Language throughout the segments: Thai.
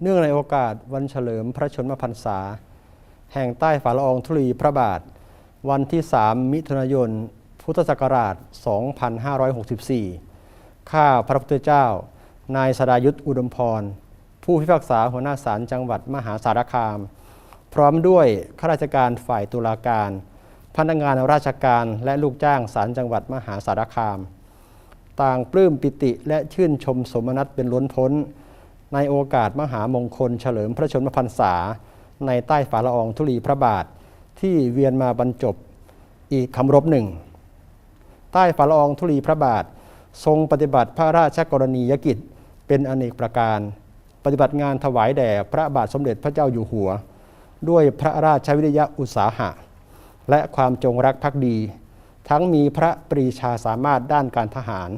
เนื่องในโอกาสวันเฉลิมพระชนมพรรษา แห่งใต้ฝ่าละอองธุลีพระบาท วันที่ 3 มิถุนายน พุทธศักราช 2564 ข้าพระพุทธเจ้า นายสดายุทธอุดมพร ผู้พิพากษาหัวหน้าศาลจังหวัดมหาสารคาม พร้อมด้วยข้าราชการฝ่ายตุลาการ พนักงานราชการและลูกจ้างศาลจังหวัดมหาสารคาม ต่างปลื้มปิติและชื่นชมสมนัตเป็นล้นพ้น ในโอกาสมหามงคลเฉลิมพระชนมพรรษา ในใต้ฝ่าละอองธุลีพระบาทที่เวียนมาบรรจบอีกคำรบหนึ่ง ใต้ฝ่าละอองธุลีพระบาท ทรงปฏิบัติพระราชกรณียกิจเป็นอเนกประการ ปฏิบัติงานถวายแด่พระบาทสมเด็จพระเจ้าอยู่หัว ด้วยพระราชวิริยะอุตสาหะ และความจงรักภักดี ทั้งมีพระปรีชาสามารถด้านการทหาร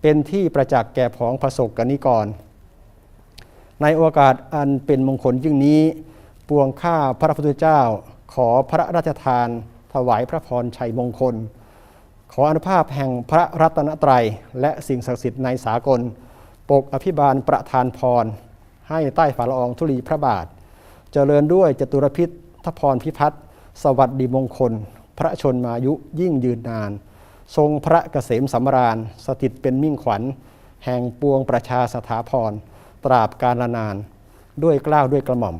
เป็นที่ประจักษ์แก่ผองประสบกนิกร ในโอกาสอันเป็นมงคลยิ่งนี้ ปวงข้าพระพุทธเจ้า ขอพระราชทาน ถวายพระพรชัยมงคล ขออนุภาพแห่งพระรัตนตรัย และสิ่งศักดิ์สิทธิ์ในสากล ปกอภิบาลประทานพร ให้ใต้ฝ่าละอองธุลีพระบาท เจริญด้วยจตุรพิษทพรพิพัฒน์สวัสดีมงคล พระชนมายุยิ่งยืนนาน ทรงพระเกษมสำราญ สถิตเป็นมิ่งขวัญ แห่งปวงประชาสถาพร ตราบกาลนาน ด้วยกล้าวด้วยกระหม่อม